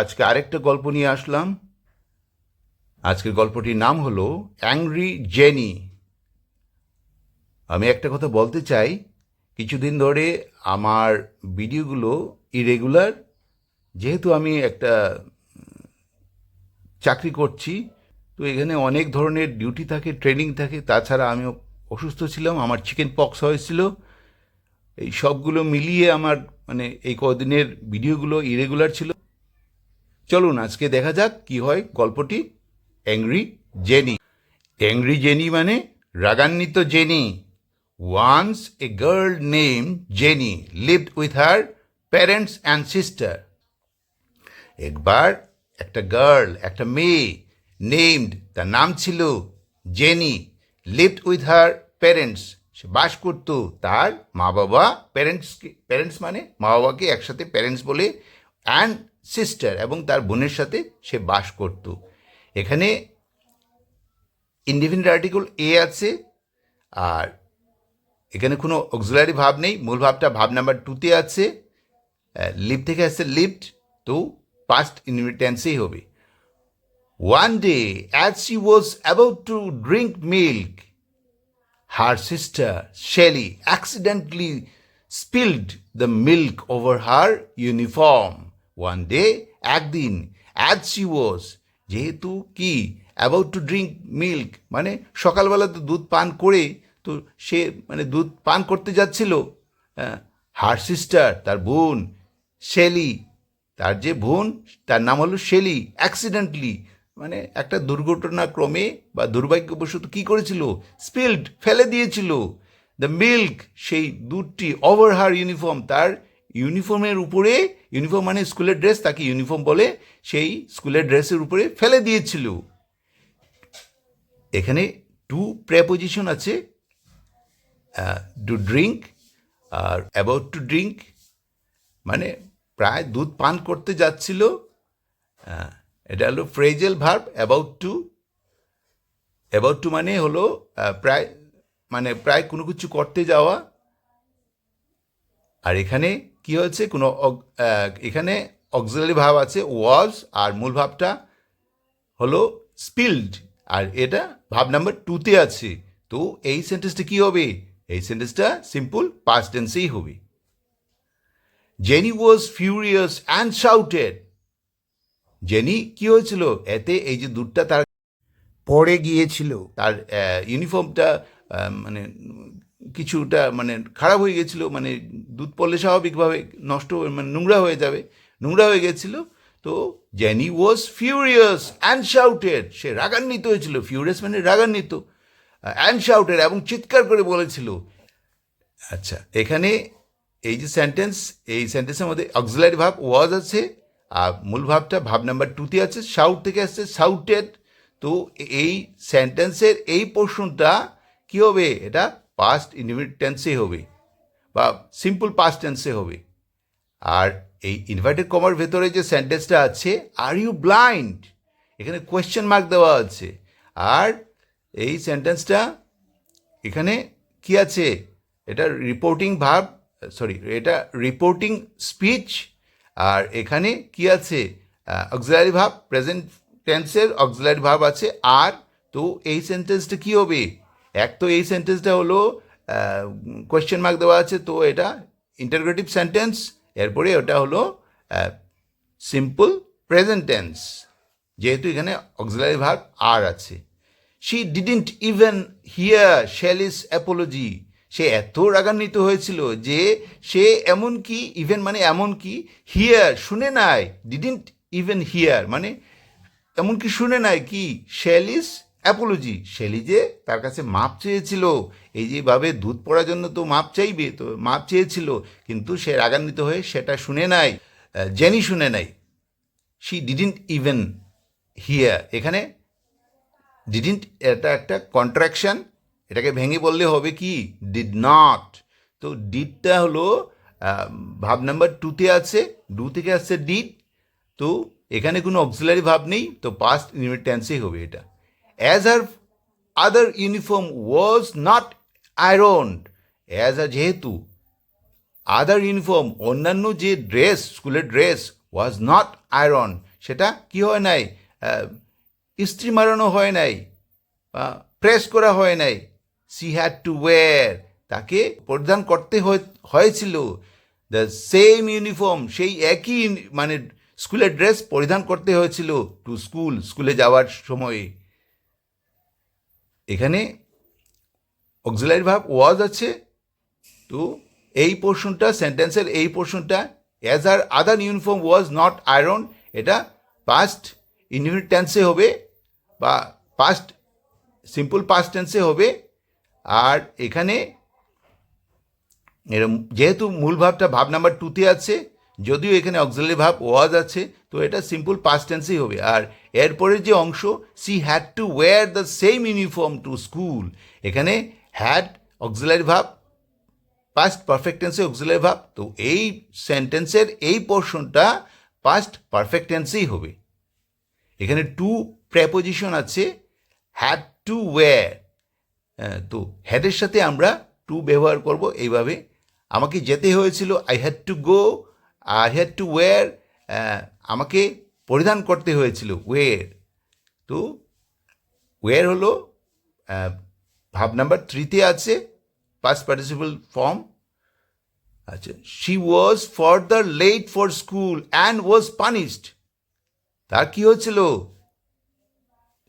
আজকে আরেকটা গল্প নিয়ে আসলাম। আজকের গল্পটির নাম হলো অ্যাংরি জেনি। আমি একটা কথা বলতে চাই। কিছুদিন ধরে আমার ভিডিওগুলো ইরেগুলার যেহেতু আমি একটা চাকরি করছি, তো এখানে অনেক ধরনের ডিউটি থাকে ট্রেনিং থাকে, তাছাড়া আমি অসুস্থ ছিলাম, আমার চিকেন পক্স হয়েছিল। এই সবগুলো মিলিয়ে আমার মানে এই কদিনের ভিডিওগুলো ইরেগুলার ছিল। চলুন, আজকে দেখা যাক কি হয় গল্পটি। অ্যাংরি জেনি অ্যাংরি জেনি মানে রাগান্বিত Jenny once a girl name Jenny lived with her parents and sister একবার একটা গার্ল একটা মেয়ে নেমড তার নাম ছিল Jenny lived with her parents সে বাস করত তার মা বাবা প্যারেন্টস প্যারেন্টস মানে মা বাবাকে একসাথে প্যারেন্টস বলে। অ্যান্ড সিস্টার এবং তার বোনের সাথে সে বাস করত। এখানে ইন্ডিপেন্ডেন্ট আর্টিকেল এ আছে আর এখানে কোনো অক্সিলারি ভাব নেই, মূল ভাবটা ভাব নাম্বার টুতে আছে। লিপ থেকে আসছে লিফট তো পাস্ট ইনভিটেন্সেই হবে। One day as she was about to drink milk her sister Shelly accidentally spilled the milk over her uniform. One day একদিন অ্যাজ she was, যেহেতু কি অ্যাবাউট টু ড্রিঙ্ক মিল্ক মানে সকালবেলা তো দুধ পান করে, তো সে মানে দুধ পান করতে যাচ্ছিল হার সিস্টার তার বোন শেলি তার যে বোন, তার নাম হলো শেলি অ্যাক্সিডেন্টলি মানে একটা দুর্ঘটনাক্রমে বা দুর্ভাগ্যবশত কি করেছিল স্পিল্ড ফেলে দিয়েছিল দ্য মিল্ক সেই দুধটি ওভার হার ইউনিফর্ম তার ইউনিফর্মের উপরে, ইউনিফর্ম মানে স্কুলের ড্রেস, তাকে ইউনিফর্ম বলে, সেই স্কুলের ড্রেসের উপরে ফেলে দিয়েছিল। এখানে টু প্রেপোজিশন আছে টু ড্রিঙ্ক আর অ্যাবাউট টু ড্রিঙ্ক মানে প্রায় দুধ পান করতে যাচ্ছিল। এটা হলো phrasal verb about to about to মানে হলো প্রায় মানে প্রায় কোনো কিছু করতে যাওয়া। আর এখানে কি হয়েছে? কোনো এখানে অক্সিলারি ভাব আছে ওয়াজ আর মূল ভাবটা হলো স্পিল্ড আর এটা ভাব নাম্বার টুতে আছে। তো এই সেন্টেন্সটা কি হবে? এই সেন্টেন্সটা সিম্পল পাস্ট টেন্সেই হবে। Jenny was furious and shouted Jenny কি হয়েছিল? এতে এই যে দুধটা তার পড়ে গিয়েছিল। তার ইউনিফর্মটা মানে কিছুটা মানে খারাপ হয়ে গেছিল মানে দুধ পড়লে স্বাভাবিকভাবে নষ্ট মানে নোংরা হয়ে যাবে, নোংরা হয়ে গেছিল। তো Jenny was furious and shouted সে রাগান্বিত হয়েছিল ফিউরিয়াস মানে রাগান্বিত। অ্যান্ড শাউটেড এবং চিৎকার করে বলেছিল। আচ্ছা এখানে এই যে সেন্টেন্স এই সেন্টেন্সের মধ্যে অক্সিলারি ভাব ওয়াজ আছে, আর মূল ভাবটা ভাব নাম্বার টুতে আছে সাউট থেকে আসছে সাউটেড তো এই সেন্টেন্সের এই পোর্শনটা কী হবে? এটা পাস্ট ইনভিট টেন্সে হবে বা সিম্পল পাস্ট টেন্সে হবে। আর এই ইনভার্টেড কমার ভেতরে যে সেন্টেন্সটা আছে আর ইউ ব্লাইন্ড এখানে কোয়েশ্চেন মার্ক দেওয়া আছে। আর এই সেন্টেন্সটা এখানে কি আছে? এটা রিপোর্টিং ভাব সরি এটা রিপোর্টিং স্পিচ আর এখানে কি আছে? অক্সিলারি ভাব প্রেজেন্ট টেন্সের অক্সিলারি ভাব আছে। আর তো এই সেন্টেন্সটা কি হবে? এক তো এই সেন্টেন্সটা হলো কোয়েশ্চেন মার্ক দেওয়া আছে, তো এটা ইন্টারগ্রেটিভ সেন্টেন্স এরপরে ওটা হলো সিম্পল প্রেজেন্ট টেন্স যেহেতু এখানে অক্সিলারি ভাব আর আছে। She didn't even hear Shelly's apology সে এত রাগান্বিত হয়েছিল যে সে এমন কি ইভেন মানে এমন কি হিয়ার শুনে নাই ডিডেন্ট ইভেন হিয়ার মানে এমনকি শুনে নাই কি শ্যালিস অ্যাপোলজি। শ্যালি যে তার কাছে মাপ চেয়েছিল, এই যেভাবে দুধ পড়ার জন্য তো মাপ চাইবে, তো মাপ চেয়েছিল, কিন্তু সে রাগান্বিত হয়ে সেটা শুনে নাই জেনি শুনে নাই। শি ডিডেন্ট ইভেন হিয়ার এখানে ডিডেন্ট এটা একটা কন্ট্রাকশন এটাকে ভেঙে বললে হবে কি? ডিড নট তো ডিডটা হলো ভাব নাম্বার টুতে আছে ডু থেকে আসছে ডিড তো এখানে কোনো অক্সিলারি ভাব নেই, তো পাস্ট ইউনিট টেন্সেই হবে এটা। As her other uniform was not ironed as her যেহেতু আদার ইউনিফর্ম অন্যান্য যে ড্রেস স্কুলের ড্রেস ওয়াজ নট আয়রন সেটা কি হয় নাই? ইস্ত্রি মারানো হয় নাই প্রেস করা হয় নাই। সি হ্যাড টু ওয়্যার তাকে পরিধান করতে হয়ে- হয়েছিল। দ্য সেম ইউনিফর্ম সেই একই মানে স্কুলের ড্রেস পরিধান করতে হয়েছিল টু স্কুল স্কুলে যাওয়ার সময়ে। এখানে অক্সিলারি ভাব ওয়াজ আছে তো এই পোর্শনটা সেন্টেন্সের এই পোর্শনটা as her other uniform was not iron এটা পাস্ট ইনডিফিনিট টেন্সে হবে বা পাস্ট সিম্পল পাস্ট টেন্সে হবে। আর এখানে যেহেতু মূল ভাবটা ভাব নাম্বার টুতে আছে যদিও এখানে অক্সিলারি ভাব ওয়াজ আছে, তো এটা সিম্পল পাস্ট হবে। আর এরপরের যে অংশ she had to wear the same uniform to school এখানে had auxiliary verb past perfect টেন্সে অক্সিলারি ভাব, তো এই সেন্টেন্সের এই পোর্শনটা পাস্ট পারফেক্ট টেন্সেই হবে। এখানে টু প্রেপোজিশন আছে হ্যাড টু ওয়্যার তো হ্যাডের সাথে আমরা টু ব্যবহার করব, এইভাবে। আমাকে যেতে হয়েছিল I had to go I had to wear আমাকে পরিধান করতে হয়েছিল ওয়ের তো ওয়ের হলো ভাব নাম্বার থ্রিতে আছে পাস পার্টিসিপাল ফর্ম আচ্ছা she was further late for school and was punished তার কি হয়েছিল?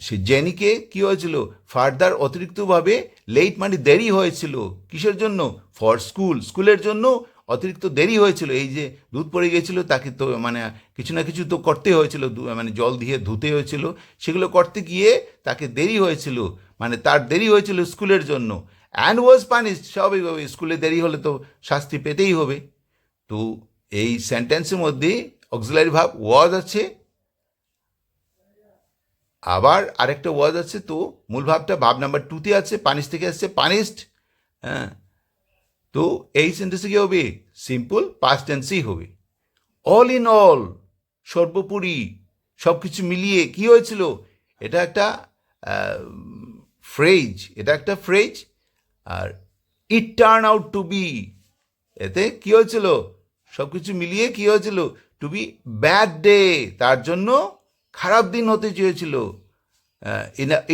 সে জেনিকে কি হয়েছিল? ফার্দার অতিরিক্তভাবে লেট মানে দেরি হয়েছিল। কিসের জন্য? ফর স্কুল স্কুলের জন্য অতিরিক্ত দেরি হয়েছিল, এই যে দুধ পড়ে গিয়েছিল, তাকে তো মানে কিছু না কিছু তো করতে হয়েছিল মানে জল দিয়ে ধুতে হয়েছিল, সেগুলো করতে গিয়ে তাকে দেরি হয়েছিল মানে তার দেরি হয়েছিল স্কুলের জন্য। অ্যান্ড ওয়াজ পানিশ স্বাভাবিকভাবে স্কুলে দেরি হলে তো শাস্তি পেতেই হবে। তো এই সেন্টেন্সের মধ্যে অক্সিলারি ভাব ওয়াজ আছে। আবার আরেকটা ওয়াজ আছে, তো মূল ভাবটা, ভাব নাম্বার টুতে আছে পানিশ থেকে আসছে পানিশড হ্যাঁ। তো এই সেন্টেন্সে কি হবে? সিম্পল পাস্ট টেন্সেই হবে। অল ইন অল সর্বোপরি সব কিছু মিলিয়ে কি হয়েছিল? এটা একটা ফ্রেজ এটা একটা phrase R it turn out to be এতে কি হয়েছিল? সব কিছু মিলিয়ে কি হয়েছিল? টু বি ব্যাড ডে তার জন্য খারাপ দিন হতে চেয়েছিল।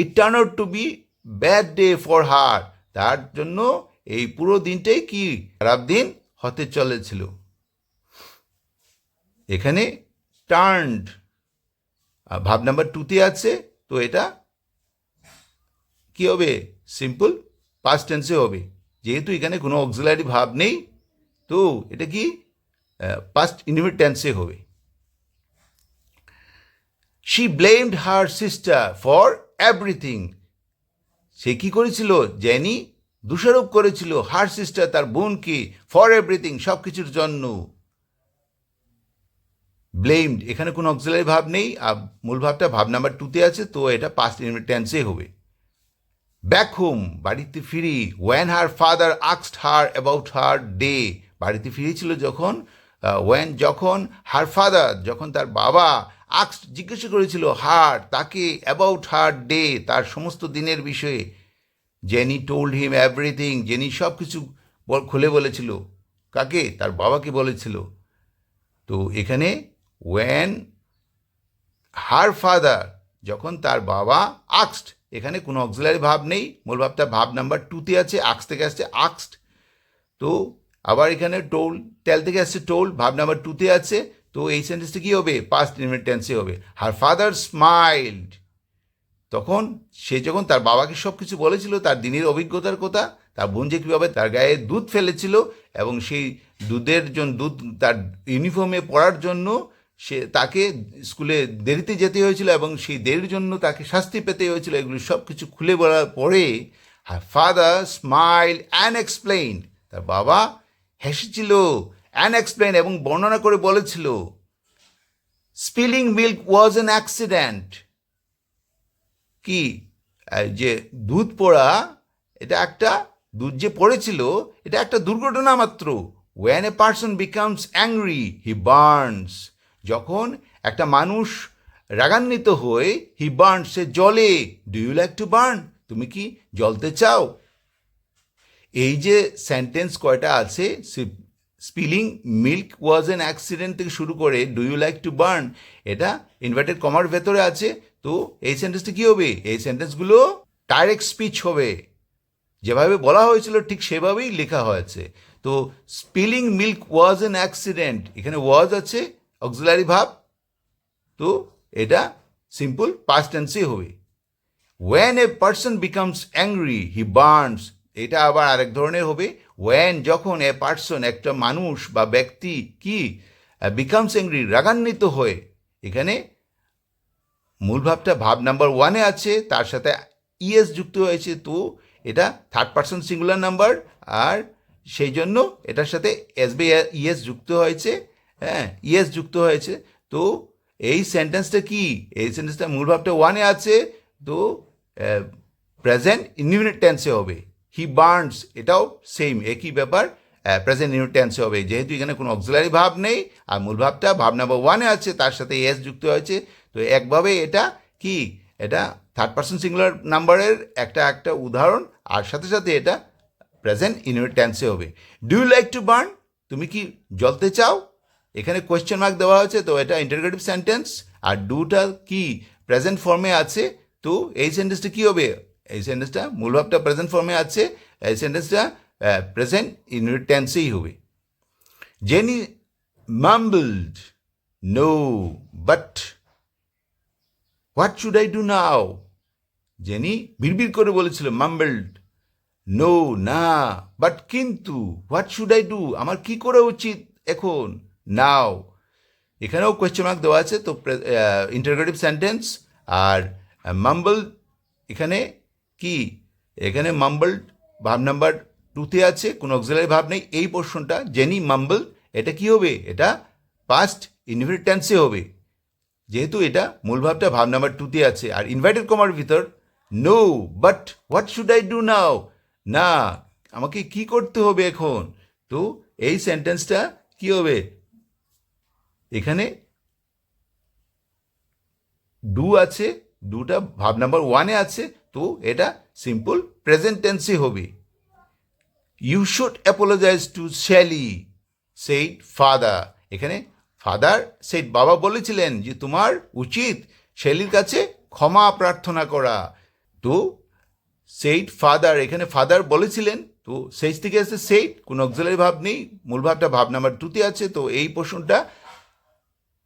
It turn out to be bad day for her তার জন্য এই পুরো দিনটাই কি খারাপ দিন? হতে চলেছিল। এখানে টার্নড ভাব নাম্বার টুতে আছে, তো এটা কি হবে? সিম্পল পাস্ট টেন্সে হবে। যেহেতু এখানে কোনো অক্সিলারি ভাব নেই, তো এটা কি? পাস্ট ইনডিফিনিট টেন্সে হবে। She blamed her sister for everything সে কি করেছিল? জেনি দোষারোপ করেছিল হার সিস্টার, তার বোনকে ফর এভরিথিং সব কিছুর জন্য। ব্লেমড এখানে কোনো অক্সিলারি ভাব নেই, আর মূল ভাবটা ভাব নাম্বার টুতে আছে, তো এটা পাস্ট টেন্সে হবে। ব্যাক হোম বাড়িতে ফিরি ওয়েন হার ফাদার আক্সড হার অ্যাবাউট হার ডে বাড়িতে ফিরেছিল যখন ওয়েন যখন হার ফাদার যখন তার বাবা আক্স জিজ্ঞাসা করেছিল হার তাকে অ্যাবাউট হার ডে তার সমস্ত দিনের বিষয়ে। Jenny told him everything Jenny সব কিছু খুলে বলেছিল। কাকে? তার বাবাকে বলেছিল। তো এখানে ওয়েন হার ফাদার যখন তার বাবা আক্সড এখানে কোনো অক্সিলারি ভাব নেই, মূল ভাবটা ভাব নাম্বার টুতে আছে আক্স থেকে আসছে আক্সড তো আবার এখানে টোল টেল থেকে আসছে টোল ভাব নাম্বার টুতে আছে। তো এই সেন্টেন্সটা কী হবে? পাস্ট টেন্সে হবে। হার ফাদার স্মাইল্ড তখন সে যখন তার বাবাকে সব কিছু বলেছিল, তার দিনের অভিজ্ঞতার কথা, তার বোন যে কীভাবে তার গায়ে দুধ ফেলেছিল এবং সেই দুধের জন্য দুধ তার ইউনিফর্মে পড়ার জন্য সে তাকে স্কুলে দেরিতে যেতে হয়েছিল এবং সেই দেরির জন্য তাকে শাস্তি পেতে হয়েছিল। এগুলো সব কিছু খুলে বলার পরে ফাদার স্মাইল অ্যান্ড এক্সপ্লেইন তার বাবা হেসেছিল অ্যান্ড এক্সপ্লেইন এবং বর্ণনা করে বলেছিল spilling milk was an accident কি? যে দুধ পোড়া, এটা একটা দুধ যে পড়েছিল, এটা একটা দুর্ঘটনা মাত্র। When a person becomes angry he burns যখন একটা মানুষ রাগান্বিত হয়ে হি বার্নস সে জলে। Do you like to burn তুমি কি জলতে চাও? এই যে সেন্টেন্স কয়টা আছে spilling milk was an accident থেকে শুরু করে do you like to burn এটা ইনভার্টেড কমার ভেতরে আছে তো এই সেন্টেন্সটা কী হবে? এই সেন্টেন্সগুলো ডাইরেক্ট স্পিচ হবে। যেভাবে বলা হয়েছিল ঠিক সেভাবেই লেখা হয়েছে। তো spilling milk was an accident এখানে ওয়াজ আছে অক্সিলারি ভাব। তো এটা সিম্পল পাস্ট হবে। When a person becomes angry he burns এটা আবার আরেক ধরনের হবে। ওয়েন যখন এ পার্সন একটা মানুষ বা ব্যক্তি কি বিকামস অ্যাংরি রাগান্বিত হয়ে, এখানে মূল ভাবটা ভাব নাম্বার ওয়ানে আছে, তার সাথে ইএস যুক্ত হয়েছে, তো এটা থার্ড পার্সন সিঙ্গুলার নাম্বার আর সেই জন্য এটার সাথে এস বি ইএস যুক্ত হয়েছে হ্যাঁ ইএস যুক্ত হয়েছে, তো এই সেন্টেন্সটা কি? এই সেন্টেন্সটা মূল ভাবটা ওয়ানে আছে, তো প্রেজেন্ট ইনডিফিনিট টেন্সে হবে হি বার্নস এটাও সেম একই ব্যাপার প্রেজেন্ট ইনডিফিনিট টেন্সে হবে, যেহেতু এখানে কোনো অক্সিলারি ভাব নেই, আর মূল ভাবটা ভাব নাম্বার ওয়ানে আছে, তার সাথে এস যুক্ত হয়েছে তো একভাবে এটা কি? এটা থার্ড পার্সন সিঙ্গুলার নাম্বারের একটা একটা উদাহরণ, আর সাথে সাথে এটা প্রেজেন্ট ইনডিফিনিট টেন্সে হবে। Do you like to burn তুমি কি জ্বলতে চাও? এখানে কোয়েশ্চেন মার্ক দেওয়া হয়েছে, তো এটা ইন্টারগ্রেটিভ সেন্টেন্স আর ডুটা কি প্রেজেন্ট ফর্মে আছে? তো এই সেন্টেন্সটা কি হবে? এই সেন্টেন্সটা মূলভাবটা প্রেজেন্ট ফর্মে আছে, এই সেন্টেন্সটা প্রেজেন্ট ইন টেন্সেই হবে। Jenny mumbled no but what should I do now Jenny বিড়বিড় করে বলেছিল, মাম্বলড, নো, না বাট কিন্তু হোয়াট শুড আই ডু আমার কি করা উচিত এখন? নাও এখানেও কোয়েশ্চেন মার্ক দেওয়া আছে, তো ইন্টারগ্রেটিভ সেন্টেন্স আর মাম্বল এখানে কি? এখানে মাম্বল ভাব নাম্বার টুতে আছে, কোনো অক্সিলারি ভাব নেই। এই পোর্শনটা জেনি মাম্বল এটা কি হবে? এটা পাস্ট ইনভিট টেন্সে হবে। যেহেতু এটা মূল ভাবটা ভাব নাম্বার টুতে আছে, আর ইনভাইটেড কমার ভিতর no but what should I do now না, আমাকে কি করতে হবে এখন? তো এই সেন্টেন্সটা কি হবে? এখানে ডু আছে ডুটা ভাব নাম্বার ওয়ানে আছে, তো এটা সিম্পল প্রেজেন্ট টেন্সে হবে। You should apologise to Shelly said father এখানে ফাদার সেইড বাবা বলেছিলেন যে, তোমার উচিত শেলির কাছে ক্ষমা প্রার্থনা করা। তো সেইড ফাদার, এখানে ফাদার বলেছিলেন, তো সেই থেকে আসছে সেইড কোনো অক্সিলারি ভাব নেই, মূল ভাবটা ভাব নাম্বার টুতে আছে, তো এই প্রশ্নটা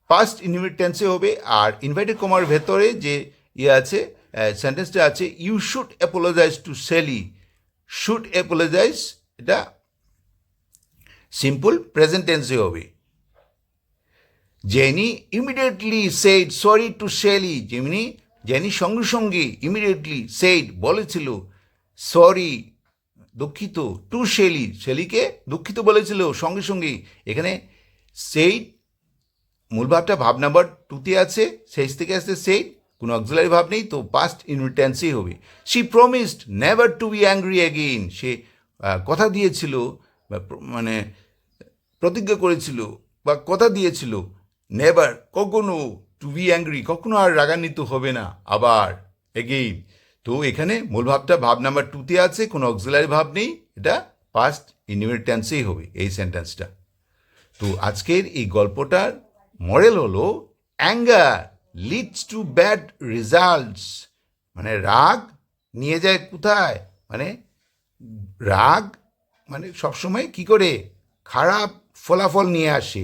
ফার্স্ট ইনভিট টেন্সে হবে, আর ইনভাইটেড কমার ভেতরে যে ইয়ে আছে সেন্টেন্সটা আছে you should apologise to Shelly should apologise এটা সিম্পল প্রেজেন্ট টেন্সে হবে। Jenny immediately said, sorry to Shelly যেমনি জেনি সঙ্গে সঙ্গে ইমিডিয়েটলি সেইড বলেছিল, সরি, দুঃখিত, টু শেলি, শেলিকে দুঃখিত বলেছিল, সঙ্গে সঙ্গে। এখানে সেইড, মূল ভাবটা ভাব নাম্বার টুতে আছে, শেষ থেকে আসছে সেই কোনো অক্সিলারি ভাব নেই, তো পাস্ট ইনভিটেন্সই হবে। She promised never to be angry again সে কথা দিয়েছিল মানে প্রতিজ্ঞা করেছিল, বা, কথা দিয়েছিল। নেভার কখনো টু বি অ্যাংরি কখনো আর রাগান্বিত হবে না। আবার এগেইন তো এখানে মূল ভাবটা, ভাব নাম্বার টুতে আছে, কোনো অক্সিলারি ভাব নেই, এটা পাস্ট ইনভিটেন্সেই হবে, এই সেন্টেন্সটা তো আজকের এই গল্পটার মডেল হলো anger leads to bad results মানে রাগ নিয়ে যায় কোথায়? মানে রাগ মানে সবসময় কি করে? খারাপ ফলাফল নিয়ে আসে।